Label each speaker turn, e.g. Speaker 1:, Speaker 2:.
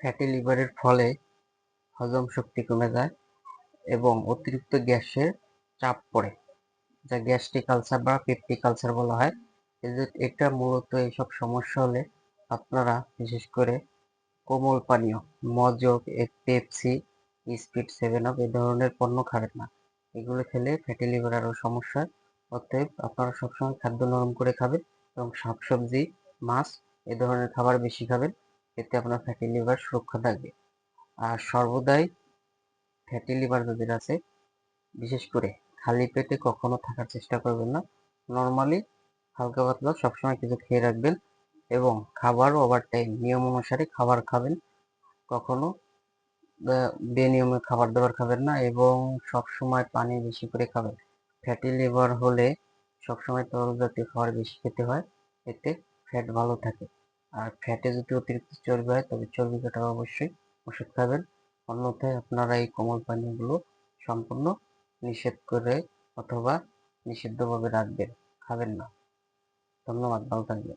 Speaker 1: Fatty লিভারের ফলে হজম শক্তি কমে যায় এবং অতিরিক্ত গ্যাসের চাপ পড়ে, যা গ্যাস্ট্রিক আলসার বা পেপটিক আলসার বলা হয়। এটা মূলত এইসব সমস্যা হলে আপনারা, বিশেষ করে কোমল পানীয়, মজক পেপসি স্পিড সেভেন আপ এ ধরনের পণ্য খাবেন না। এগুলো খেলে ফ্যাটি লিভার আরও সমস্যা, অতএব আপনারা সবসময় খাদ্য নরম করে খাবেন এবং শাকসবজি, মাছ এ ধরনের খাবার বেশি খাবেন। এতে আপনার ফ্যাটি লিভার সুরক্ষা থাকবে। আর সর্বদাই ফ্যাটি লিভার যাদের আছে, বিশেষ করে খালি পেটে কখনো থাকার চেষ্টা করবেন না। নর্মালি হালকা পাতলা সবসময় কিছু খেয়ে রাখবেন এবং খাবার ওভার টাইম নিয়ম অনুসারে খাবার খাবেন। কখনো বেনিয়মে খাবার দাবার খাবেন না এবং সবসময় পানি বেশি করে খাবেন। ফ্যাটি লিভার হলে সবসময় তরল জাতীয় খাবার বেশি খেতে হয়, এতে ফ্যাট ভালো থাকে। আর ফ্যাটে যদি অতিরিক্ত চর্বি হয়, তবে চর্বি কাটা অবশ্যই ওষুধ খাবেন। অন্যথায় আপনারা এই কোমল পানীয়গুলো সম্পূর্ণ নিষেধ করে অথবা নিষিদ্ধভাবে রাখবেন, খাবেন না। ধন্যবাদ, ভালো থাকবেন।